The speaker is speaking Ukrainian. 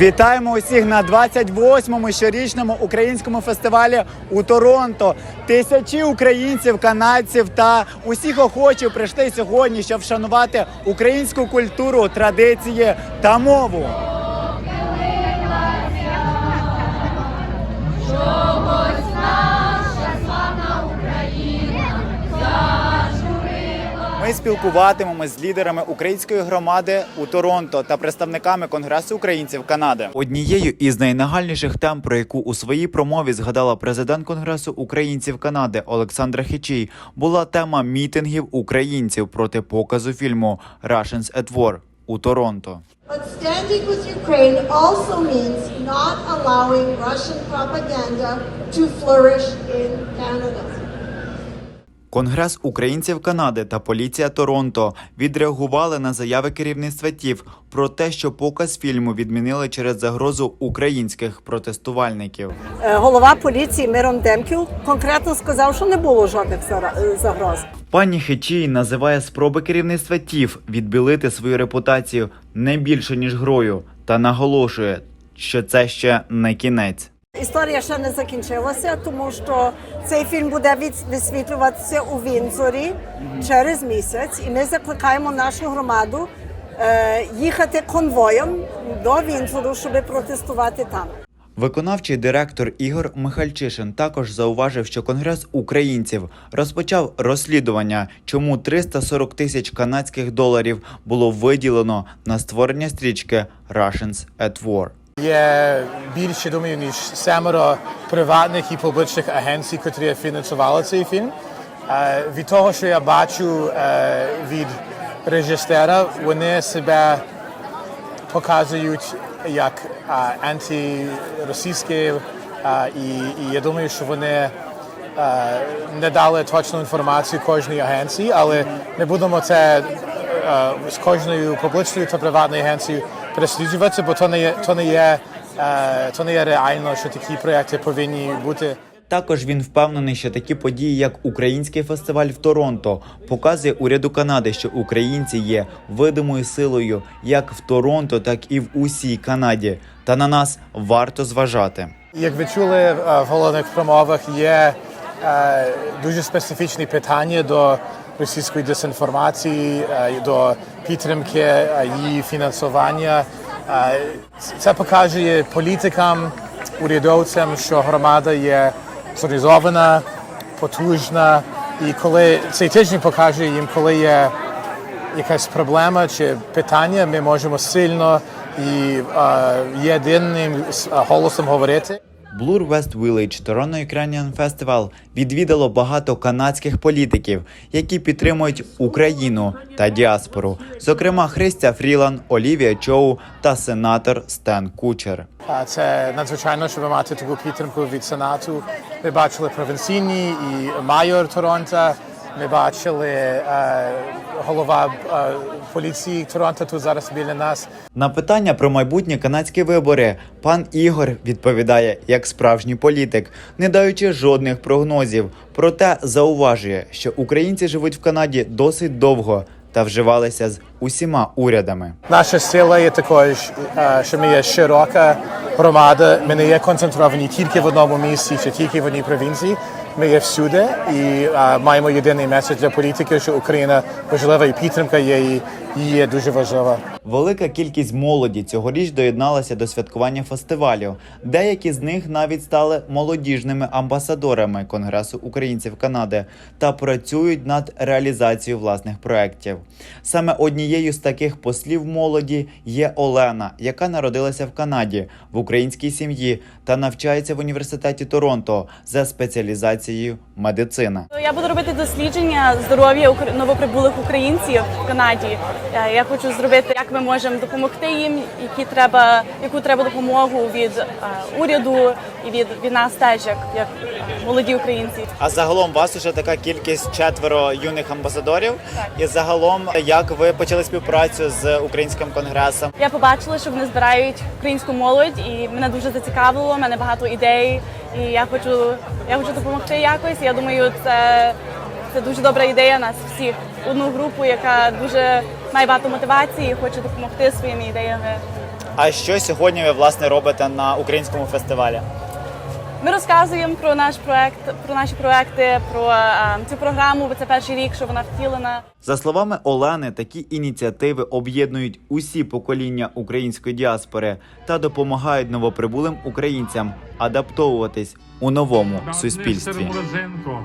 Вітаємо усіх на 28-му щорічному українському фестивалі у Торонто. Тисячі українців, канадців та усіх охочих прийшли сьогодні, щоб вшанувати українську культуру, традиції та мову. Ми спілкуватимемося з лідерами української громади у Торонто та представниками Конгресу українців Канади. Однією із найнагальніших тем, про яку у своїй промові згадала президент Конгресу українців Канади Олександра Хічій, була тема мітингів українців проти показу фільму Russians at War у Торонто. But standing with Ukraine also means not allowing Russian propaganda to flourish in Canada. Конгрес українців Канади та поліція Торонто відреагували на заяви керівництва ТІВ про те, що показ фільму відмінили через загрозу українських протестувальників. Е, Голова поліції Мирон Демків конкретно сказав, що не було жодних е, загроз. Пані Хечій називає спроби керівництва ТІВ відбілити свою репутацію не більше ніж грою, та наголошує, що це ще не кінець. Історія ще не закінчилася, тому що цей фільм буде висвітлюватися у Вінзорі через місяць, і ми закликаємо нашу громаду е, їхати конвоєм до Вінзору, щоб протестувати там. Виконавчий директор Ігор Михальчишин також зауважив, що Конгрес українців розпочав розслідування, чому 340 тисяч канадських доларів було виділено на створення стрічки Russians at War. Є більше, думаю, ніж семеро приватних і публічних агенцій, які фінансували цей фільм. Е, Від того, що я бачу е, від режисера, вони себе показують як е, антиросійські, і, я думаю, що вони не дали точну інформацію кожній агенції, але ми будемо це з кожною публічною та приватною агенцією переслідувати, бо то не є, то не є, то не є реально, що такі проекти повинні бути. Також він впевнений, що такі події, як український фестиваль в Торонто, показує уряду Канади, що українці є видимою силою як в Торонто, так і в усій Канаді. Та на нас варто зважати. Як ви чули е, в головних промовах, є е, дуже специфічні питання до російської дезінформації, е, до підтримки е, її фінансування. Е, Це показує політикам, урядовцям, що громада є зорганізована, потужна. І коли цей тиждень показує їм, коли є якась проблема чи питання, ми можемо сильно і єдиним голосом говорити. Blur West Village Toronto Ukrainian Festival відвідало багато канадських політиків, які підтримують Україну та діаспору, зокрема Христя Фрілан, Олівія Чоу та сенатор Стен Кучер. Це надзвичайно, щоб мати таку підтримку від Сенату. Ми бачили провінційні і майор Торонто. Ми бачили е, голова е, поліції Торонто тут зараз біля нас. На питання про майбутні канадські вибори пан Ігор відповідає як справжній політик, не даючи жодних прогнозів. Проте зауважує, що українці живуть в Канаді досить довго та вживалися з усіма урядами. Наша сила є такою, е, що ми є широка громада. Ми не є концентровані тільки в одному місці чи тільки в одній провінції. Ми є всюди і е, маємо єдиний меседж для політиків, що Україна важлива і підтримка є і її є дуже важлива. Велика кількість молоді цьогоріч доєдналася до святкування фестивалю. Деякі з них навіть стали молодіжними амбасадорами Конгресу українців Канади та працюють над реалізацією власних проєктів. Саме однією з таких послів молоді є Олена, яка народилася в Канаді в українській сім'ї та навчається в університеті Торонто за спеціалізацією медицина. Я буду робити дослідження здоров'я новоприбулих українців в Канаді. Е, Я хочу зробити, як ми можемо допомогти їм, які треба, яку треба допомогу від е, уряду і від, від нас теж, як, як молоді українці. А загалом у вас уже така кількість четверо юних амбасадорів. І загалом, як ви почали співпрацю з українським конгресом? Я побачила, що вони збирають українську молодь, і мене дуже зацікавило. У мене багато ідей, і я хочу, я хочу допомогти якось. Я думаю, це, це дуже добра ідея нас всіх. Одну групу, яка дуже має багато мотивації, і хоче допомогти своїми ідеями А що сьогодні ви власне робите на українському фестивалі? Ми розказуємо про наш проект, про наші проекти, про е, цю програму. Бо це перший рік, що вона втілена. За словами Олени, такі ініціативи об'єднують усі покоління української діаспори та допомагають новоприбулим українцям адаптовуватись у новому суспільстві. Морозенко